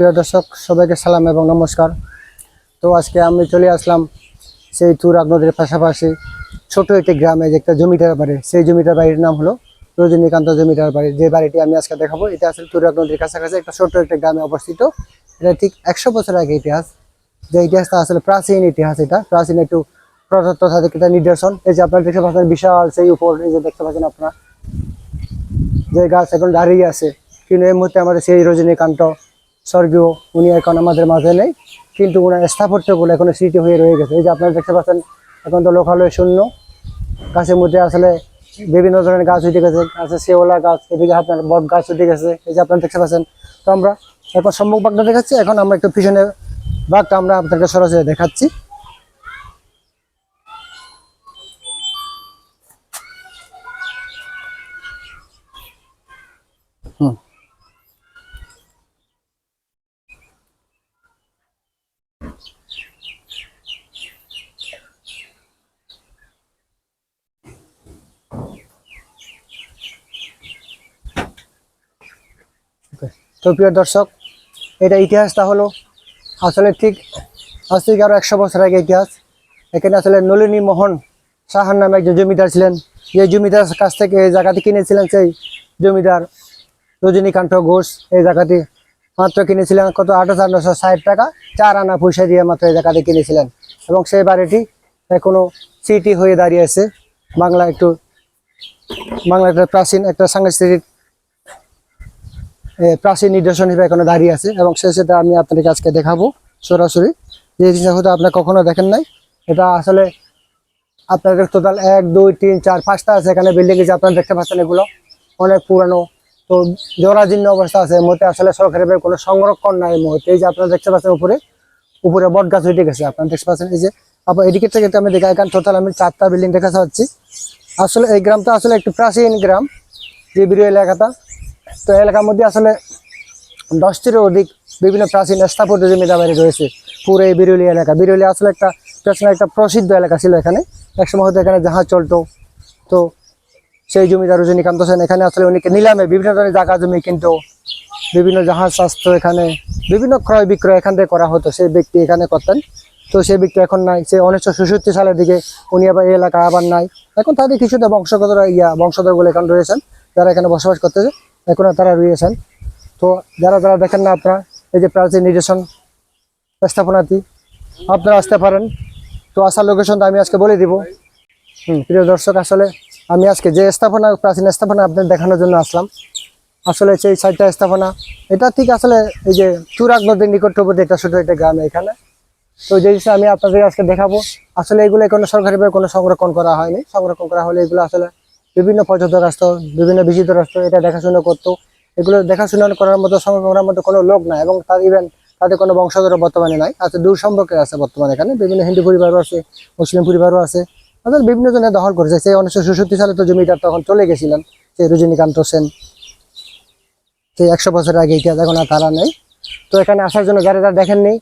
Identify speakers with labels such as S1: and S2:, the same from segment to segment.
S1: প্রিয় দর্শক, সবাইকে সালাম এবং নমস্কার। তো আজকে আমি চলে আসলাম সেই তুরাগ নদীর পাশাপাশি ছোট একটি গ্রামে, যে একটা জমিটার বাড়ি। সেই জমিটার বাড়ির নাম হলো রজনীকান্ত জমিটার বাড়ি। যে বাড়িটি আমি আজকে দেখাবো, এটা আসলে তুরাগ নদীর কাছাকাছি একটা ছোট একটা গ্রামে অবস্থিত। এটা ঠিক একশো বছর আগে ইতিহাস। যে ইতিহাসটা আসলে প্রাচীন ইতিহাস এটা। প্রাচীন একটু প্রদত্ত থেকে একটা নিদর্শন। এই যে আপনারা দেখতে পাচ্ছেন, বিশাল সেই উপর যে দেখতে পাচ্ছেন আপনারা। যে গাছ এখন দাঁড়িয়ে আছে। কিন্তু এই মুহূর্তে আমাদের সেই রজনীকান্ত স্বর্গীয়, উনি এখন আমাদের মাঝে নেই। কিন্তু ওনার স্থাপত্যগুলো এখনও স্মৃতি হয়ে রয়ে গেছে। এই যে আপনারা দেখতে পাচ্ছেন, এখন তো লোকালয় শূন্য। গাছের মধ্যে আসলে বিভিন্ন ধরনের গাছ উঠে গেছে। আছে শেওলা গাছ, এদিকে আপনার বট গাছ উঠে গেছে। এই যে আপনারা দেখতে পাচ্ছেন, তো আমরা এখন সম্মুখ বাগটা দেখাচ্ছি। এখন আমরা একটু পিছনে বাঘটা আমরা আপনাকে সরাসরি দেখাচ্ছি। হুম। তো প্রিয় দর্শক, এটা ইতিহাসটা হলো আসলে ঠিক আজ থেকে আরও একশো বছর আগে ইতিহাস। এখানে আসলে নলিনী মোহন সাহার নামে একজন জমিদার ছিলেন। যে জমিদার কাছ থেকে এই জায়গাটি কিনেছিলেন সেই জমিদার রজনীকান্ত ঘোষ এই জায়গাটি মাত্র কিনেছিলেন কত? আট হাজার নশো ষাট টাকা, চার আনা পয়সা দিয়ে মাত্র এই জায়গাটি কিনেছিলেন। এবং সেই বাড়িটি এখনও সিটি হয়ে দাঁড়িয়েছে বাংলা একটু, বাংলা একটা প্রাচীন একটা সাংস্কৃতিক প্রাচীন নিদর্শন হিসেবে এখনও দাঁড়িয়ে আছে এবং সে সেটা আমি আপনাদেরকে আজকে দেখাবো সরাসরি। যে জিনিসটা হয়তো আপনার কখনো দেখেন নাই, এটা আসলে আপনাদের টোটাল এক, দুই, তিন, চার, পাঁচটা আছে এখানে বিল্ডিং যে আপনারা দেখতে পাচ্ছেন এগুলো। অনেক পুরানো। তো জরাজীর্ণ অবস্থা আছে মধ্যে আসলে সরকারের কোনো সংরক্ষণ নাই এই মুহূর্তে। এই যে আপনারা দেখতে পাচ্ছেন উপরে উপরে বট গাছ উঠে গেছে, আপনারা দেখতে পাচ্ছেন এই যে। আপনার এদিকে থেকে আমি দেখা এখানে টোটাল আমি চারটা বিল্ডিং দেখা পাচ্ছি আসলে এই গ্রামটা আসলে একটু প্রাচীন গ্রাম, যে বিরু এলাকাটা। তো এলাকার মধ্যে আসলে দশটিরও অধিক বিভিন্ন প্রাচীন স্থাপত্য বাড়ি রয়েছে। পুরো এই বিরুলি এলাকা। বিরুলি আসলে একটা প্রাচীন একটা প্রসিদ্ধ এলাকা ছিল এখানে। একসময় হয়তো এখানে জাহাজ চলতো। তো সেই জমিদার রজনীকান্ত সেন এখানে আসলে উনিকে নিলামে বিভিন্ন ধরনের জায়গা জমি কিন্তু। বিভিন্ন জাহাজ স্বাস্থ্য এখানে, বিভিন্ন ক্রয় বিক্রয় এখান থেকে করা হতো। সেই ব্যক্তি এখানে করতেন। তো সেই ব্যক্তি এখন নাই। সে উনিশশো ছেষট্টি সালের দিকে উনি আবার এই এলাকা আবার নাই। এখন তাদের কিছুটা বংশগত ইয়া বংশধরগুলো এখানে রয়েছেন। যারা এখানে বসবাস করতেছে। এখন তারা রয়েছেন। তো যারা যারা দেখেন না আপনারা, এই যে প্রাচীন নির্দেশন স্থাপনাটি, আপনারা আসতে পারেন। তো আসার লোকেশনটা আমি আজকে বলে দিব। হুম, প্রিয় দর্শক, আসলে আমি আজকে যে স্থাপনা, প্রাচীন স্থাপনা আপনাদের দেখানোর জন্য আসলাম, আসলে সেই সাইটটা স্থাপনা, এটা ঠিক আসলে এই যে চুরাগ নদীর নিকটবর্তী একটা ছোট একটা গ্রাম এখানে। তো যে আমি আপনাদের আজকে দেখাবো, আসলে এগুলো কোনো সরকারিভাবে কোনো সংরক্ষণ করা হয়নি। সংরক্ষণ করা হলে এগুলো আসলে বিভিন্ন পর্যটক আসতো বিভিন্ন ভিজিটর আসতো এটা দেখাশোনা করতো। এগুলো দেখাশোনা করার মতো করার মতো কোনো লোক নাই এবং তার ইভেন তাদের কোনো বংশধর বর্তমানে নাই। আছে দূর সম্পর্কে আছে বর্তমানে এখানে। বিভিন্ন হিন্দু পরিবারও আছে, মুসলিম পরিবারও আছে। তাদের বিভিন্ন জনে দখল করেছে। সেই উনিশশো ছেষট্টি সালে তো জমিদার তখন চলে গেছিলেন, সেই রজনীকান্ত সেন। সেই একশো বছর আগে ইতিহাস এখন আর তারা নেই। তো এখানে আসার জন্য যারা যারা দেখেননি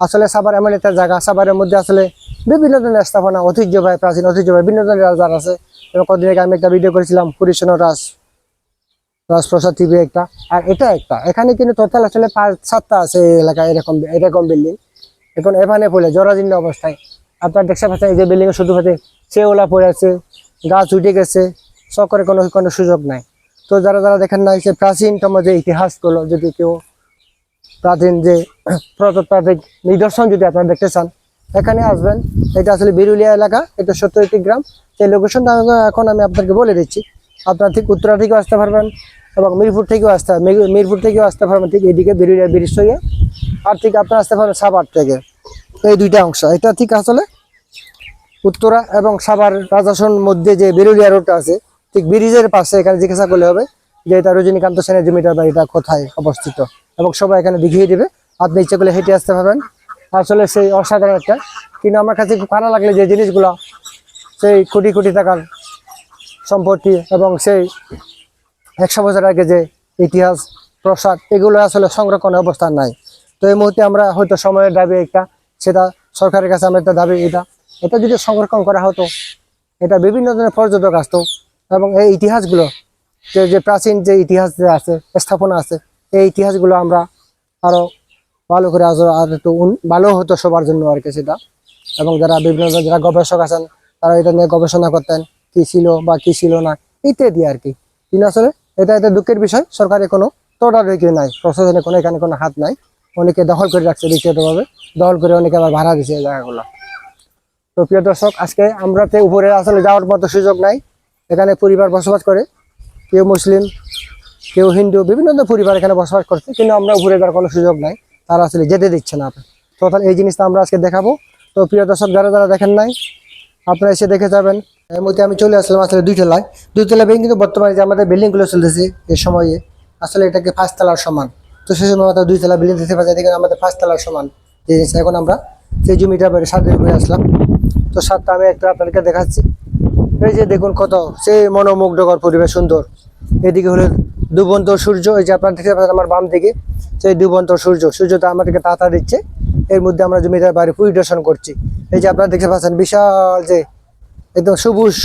S1: আসলে সাবার এমন একটা জায়গা সাবারের মধ্যে আসলে বিভিন্ন ধরনের স্থাপনা, ঐতিহ্যবাহী, প্রাচীন ঐতিহ্যবাহী বিভিন্ন ধরনের রাজদার আছে। এবং কদিন আগে আমি একটা ভিডিও করেছিলাম হরিশন রাজ, রাজপ্রসাদ টিভি একটা। আর এটা একটা। এখানে কিন্তু টোটাল আসলে পাঁচ, সাতটা আছে এই এলাকায়, এরকম এরকম বিল্ডিং এখন এখানে পড়ে জরাজীর্ণ অবস্থায়। আপনার দেখতে পাচ্ছেন, এই যে বিল্ডিং শুধু হাতে চেওলা পড়ে আছে, গাছ উঠে গেছে সকরে কোনো কোনো সুযোগ নাই। তো যারা যারা দেখেন না সে প্রাচীনতম যে ইতিহাসগুলো, যদি কেউ প্রাচীন যে প্রত্নতাত্ত্বিক নিদর্শন যদি আপনারা দেখতে চান, এখানে আসবেন। এটা আসলে বিরুলিয়া এলাকা, এটা সত্তরটি গ্রাম। সেই লোকেশনটা এখন আমি আপনাকে বলে দিচ্ছি। আপনার ঠিক উত্তরা থেকেও আসতে পারবেন এবং মিরপুর থেকেও আসতে মির- মিরপুর থেকেও আসতে পারবেন ঠিক এদিকে বিরুলিয়া ব্রিজ হয়ে আর ঠিক আপনার আসতে পারবেন সাভার থেকে। এই দুইটা অংশ। এটা ঠিক আসলে উত্তরা এবং সাভার রাজাসন মধ্যে যে বিরুলিয়া রোডটা আছে, ঠিক ব্রিজের পাশে এখানে জিজ্ঞাসা করলে হবে যে এটা রজনীকান্ত সেনের জমিটার এটা কোথায় অবস্থিত। এবং সবাই এখানে দেখিয়ে দেবে আপনি ইচ্ছে করলে হেঁটে আসতে পারবেন। আসলে সেই অসাধারণ একটা। কিন্তু আমার কাছে খুব খারাপ লাগলে যে জিনিসগুলো সেই কোটি কোটি টাকার সম্পত্তি এবং সেই একশো বছর আগে যে ইতিহাস, প্রসাদ, এগুলো আসলে সংরক্ষণের অবস্থা নাই। তো এই মুহূর্তে আমরা হয়তো সময়ের দাবি একটা, সেটা সরকারের কাছে আমরা একটা দাবি, এটা এটা যদি সংরক্ষণ করা হতো, এটা বিভিন্ন ধরনের পর্যটক আসতো এবং এই ইতিহাসগুলো, যে যে প্রাচীন যে ইতিহাস যে আছে, স্থাপনা আছে এই ইতিহাসগুলো আমরা আরও ভালো করে আজ আর একটু ভালো হতো সবার জন্য আর কি সেটা। এবং যারা বিভিন্ন যারা গবেষক আছেন, তারা এটা নিয়ে গবেষণা করতেন, কি ছিল বা কি ছিল না, ইত্যাদি আর কি। কিন্তু আসলে এটা একটা দুঃখের বিষয় সরকারের কোনো তদারকি নাই প্রশাসনের কোনো এখানে কোনো হাত নাই। অনেকে দখল করে রাখছে ব্যক্তিগতভাবে দখল করে অনেকে আবার ভাড়া দিচ্ছে জায়গাগুলো। তো প্রিয় দর্শক, আজকে আমরা উপরে আসলে যাওয়ার মতো সুযোগ নাই। এখানে পরিবার বসবাস করে। কেউ মুসলিম কেউ হিন্দু, বিভিন্ন পরিবার এখানে বসবাস করছে, কিন্তু আমরা উপরে যাওয়ার কোনো সুযোগ নাই। তারা আসলে যেতে দিচ্ছে না তো তাহলে এই জিনিসটা আমরা আজকে দেখাবো। তো প্রিয় দর্শক, যারা যারা দেখেন নাই, আপনারা এসে দেখে যাবেন। এর মধ্যে আমি চলে আসলাম আসলে দুই তলায়। দুই তলা বিল্ডিং কিন্তু বর্তমানে যে আমাদের বিল্ডিংগুলো চলতেছে এই সময়ে, আসলে এটাকে তলার সমান। তো সেই সময় আমাদের দুই তলা বিল্ডিং দেখতে পাচ্ছি, এদিকে আমাদের তলার সমান যে জিনিস। এখন আমরা সেই জমিটা বেড়ে সাদের উপরে আসলাম। তো সাতটা আমি একটা আপনাদেরকে দেখাচ্ছি। এই যে দেখুন কত, সেই মনোমুগ্ধকর পরিবেশ, সুন্দর। এদিকে হলো ডুবন্ত সূর্য, এই যে আপনার দেখতে পাচ্ছেন আমার বাম দিকে, সেই ডুবন্ত সূর্য সূর্যটা আমাদেরকে তাতা দিচ্ছে। এর মধ্যে আমরা জমিটার বাড়ি পরিদর্শন করছি। এই যে আপনারা দেখতে পাচ্ছেন বিশাল যে একদম সবুজ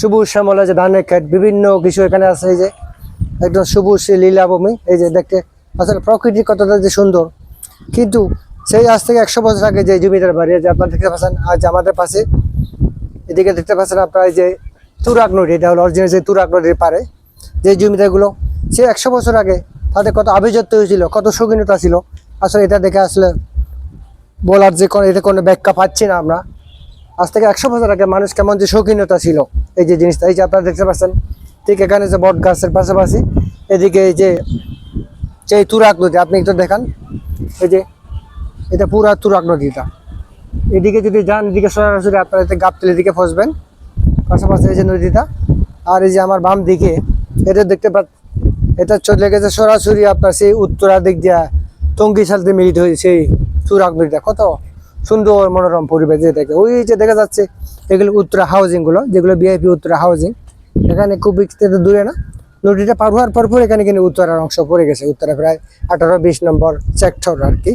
S1: সবুজ শ্যামলা যে ধানের ক্ষেত, বিভিন্ন কিছু এখানে আছে এই যে একদম সবুজ লীলাভূমি। এই যে দেখতে আসলে প্রকৃতি কতটা যে সুন্দর। কিন্তু সেই আজ থেকে একশো বছর আগে যে জমিদার বাড়ি যে আপনারা দেখতে পাচ্ছেন আজ আমাদের পাশে, এদিকে দেখতে পাচ্ছেন আপনারা এই যে তুরাগ নদী, এটা হলো অরিজিনাল যে তুরাগ নদীর পারে যে জমিদারগুলো, সে একশো বছর আগে তাদের কত আভিজাত্য হয়েছিল, কত শৌখিনতা ছিল। আসলে এটা দেখে আসলে বলার যে কোনো এটা কোনো ব্যাখ্যা পাচ্ছি না আমরা। আজ থেকে একশো বছর আগে মানুষ কেমন যে শৌখিনতা ছিল, এই যে জিনিসটা। এই যে আপনারা দেখতে পাচ্ছেন, ঠিক এখানে যে বট গাছের পাশাপাশি এদিকে এই যে যে তুরাগ নদী, আপনি একটু দেখান। এই যে এটা পুরা তুরাগ নদীটা। এদিকে যদি যান, এদিকে সরাসরি আপনারা এতে গাবতলির দিকে ফসবেন। পাশাপাশি এই যে নদীটা। আর এই যে আমার বাম দিকে এটা দেখতে পা এটা চলে গেছে সরাসরি আপনার সেই উত্তরা দিক দিয়া টঙ্গি সালতে মিলিত হয়েছে সেই তুরাগ নদীটা। কত সুন্দর মনোরম পরিবেশ দেখে। ওই যে দেখা যাচ্ছে, এগুলো উত্তরা হাউজিংগুলো যেগুলো বিআইপি উত্তরা হাউজিং এখানে খুব দূরে না। নদীটা পার হওয়ার পর পর এখানে কিন্তু উত্তরার অংশ পড়ে গেছে। উত্তরা প্রায় আঠারো বিশ নম্বর সেক্টর আর কি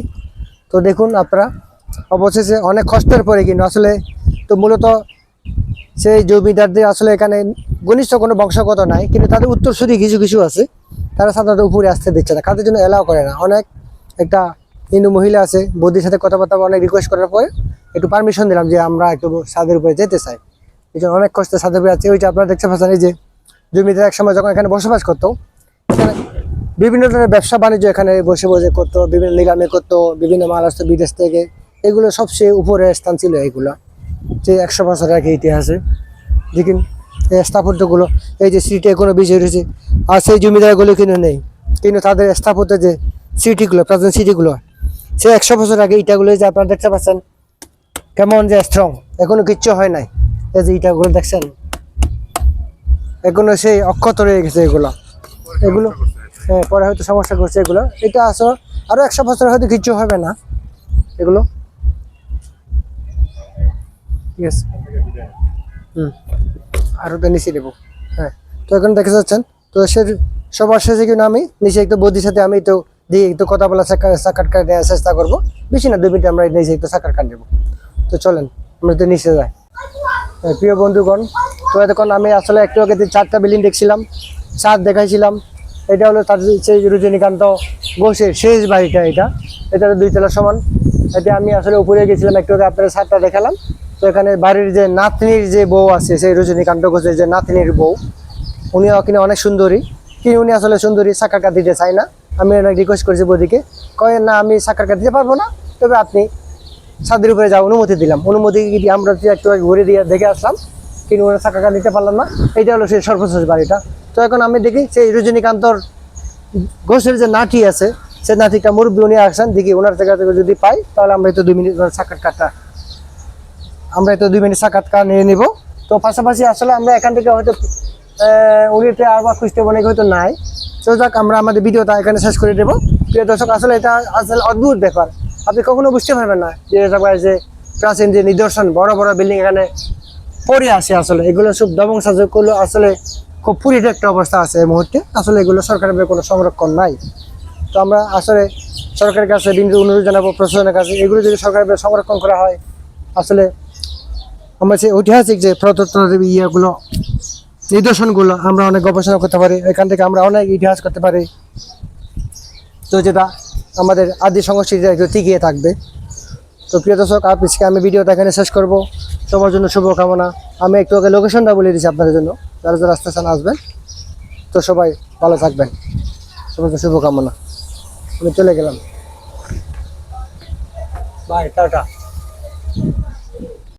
S1: তো দেখুন আপনারা, অবশেষে অনেক কষ্টের পরে কিন্তু আসলে তো মূলত সেই জমিদারদের আসলে এখানে ঘনিষ্ঠ কোনো বংশগত নাই, কিন্তু তাদের উত্তরসূরি কিছু কিছু আছে। তারা সাধারণত উপরে আসতে দিচ্ছে না, কাদের জন্য এলাও করে না। অনেক একটা হিন্দু মহিলা আছে, বৌদির সাথে কথাবার্তা অনেক রিকোয়েস্ট করার পরে একটু পারমিশন দিলাম যে আমরা একটু ছাদের উপরে যেতে চাই। এই জন্য অনেক কষ্টে ছাদের উপরে আছে ওই যে আপনারা দেখতে পাচ্ছেন, এই যে জমিদার এক সময় যখন এখানে বসবাস করতো এখানে বিভিন্ন ধরনের ব্যবসা বাণিজ্য এখানে বসে বসে করতো, বিভিন্ন নিলামে করতো, বিভিন্ন মাল আসতো বিদেশ থেকে। এগুলো সবচেয়ে উপরে স্থান ছিল এগুলো। যে একশো বছর আগে ইতিহাসে। দেখুন, এই স্থাপত্যগুলো, এই যে সিটে কোনো বিষয় রয়েছে আর সেই জমিদারগুলো কিন্তু নেই। কিন্তু তাদের স্থাপত্য যে সিটিগুলো, প্রাচীন সিটিগুলো, সে একশো বছর আগে ইটাগুলো যে আপনারা দেখতে পাচ্ছেন, কেমন যে স্ট্রং এখনও কিচ্ছু হয় নাই। এই যে ইটাগুলো দেখছেন, এখনও সেই অক্ষত রয়ে গেছে এগুলো। এগুলো হ্যাঁ পরে হয়তো সমস্যা করছে এগুলো। এটা আসলে আরও একশো বছর হয়তো কিচ্ছু হবে না, এগুলো। ঠিক আছে হুম। আরও তো নিচে দেবো। হ্যাঁ। তো এখন দেখে যাচ্ছেন? তো সে সবার শেষে কিন্তু আমি নিচে একটু বৌদির সাথে আমি তো দিয়ে একটু কথা বলা সাক্ষাৎকার দেওয়ার চেষ্টা করব। বেশি না দুই মিনিট আমরা নিচে একটু সাক্ষাৎকার দেবো। তো চলেন আমরা তো নিচে যাই। হ্যাঁ, প্রিয় বন্ধুগণ তো এতক্ষণ আমি আসলে একটু আগে চারটা বিল্ডিং দেখছিলাম ছাদ দেখাইছিলাম এটা হলো তার সেই রজনীকান্ত ঘোষের শেষ বাড়িটা এটা। এটা হলো দুই তলা সমান। এটা আমি আসলে উপরে গেছিলাম, একটু আগে আপনাদের ছাদটা দেখালাম। তো এখানে বাড়ির যে নাতনির যে বউ আছে, সেই রজনীকান্ত ঘোষের যে নাতনির বউ, উনিও কিনে অনেক সুন্দরী। কিন্তু উনি আসলে সুন্দরী সাক্ষাৎকার দিতে চাই না। আমি অনেক রিকোয়েস্ট করেছি বৌদিকে, কয়ে, না, আমি সাক্ষাৎকার দিতে পারব না। তবে আপনি ছাদের উপরে যাওয়ার অনুমতি দিলাম। অনুমতি আমরা একটু ঘুরে দিয়ে দেখে আসলাম, কিন্তু ওরা টাকা দিতে পারলাম না। এইটা হলো সেই সর্বশেষ বাড়িটা। তো এখন আমি দেখি সেই রজনীকান্তর ঘোষের যে নাটি আছে, সেই নাটিটা মুরব্বী উনি আসছেন, দেখি ওনার জায়গা থেকে যদি পাই, তাহলে আমরা একটু দুই মিনিট সাক্ষাৎকারটা আমরা একটু দুই মিনিট সাক্ষাৎকার নিয়ে নিব। তো পাশাপাশি আসলে আমরা এখান থেকে হয়তো উনিতে আবার খুঁজতে অনেক হয়তো নাই। তো যাক, আমরা আমাদের ভিডিওটা এখানে শেষ করে দেবো। প্রিয় দর্শক, আসলে এটা আসলে অদ্ভুত ব্যাপার। আপনি কখনো বুঝতে পারবেন না যে এটা যে প্রাচীন যে নিদর্শন, বড় বড় বিল্ডিং এখানে পড়ে আছে আসলে। এগুলো সব ধ্বংসাযজ্ঞগুলো আসলে খুব পুরিত একটা অবস্থা আছে এই মুহূর্তে। আসলে এগুলো সরকারের কোনো সংরক্ষণ নাই। তো আমরা আসলে সরকারের কাছে বিন্দু অনুরোধ জানাব, প্রশাসনের কাছে, এগুলো যদি সরকারের সংরক্ষণ করা হয়, আসলে আমরা যে ঐতিহাসিক যে প্রদত্ত ইয়েগুলো, নিদর্শনগুলো আমরা অনেক গবেষণা করতে পারি, এখান থেকে আমরা অনেক ইতিহাস করতে পারি। তো যেটা আমাদের আদি সংস্কৃতি টিকিয়ে থাকবে। তো প্রিয় দর্শক আজকে আমি ভিডিওটা এখানে শেষ করব। সবার জন্য শুভকামনা। আমি একটু আগে লোকেশনটা বলে দিচ্ছি আপনাদের জন্য। যারা যারা আসতে চান, আসবেন। তো সবাই ভালো থাকবেন। সবার জন্য শুভকামনা। আমি চলে গেলাম। Bye tata.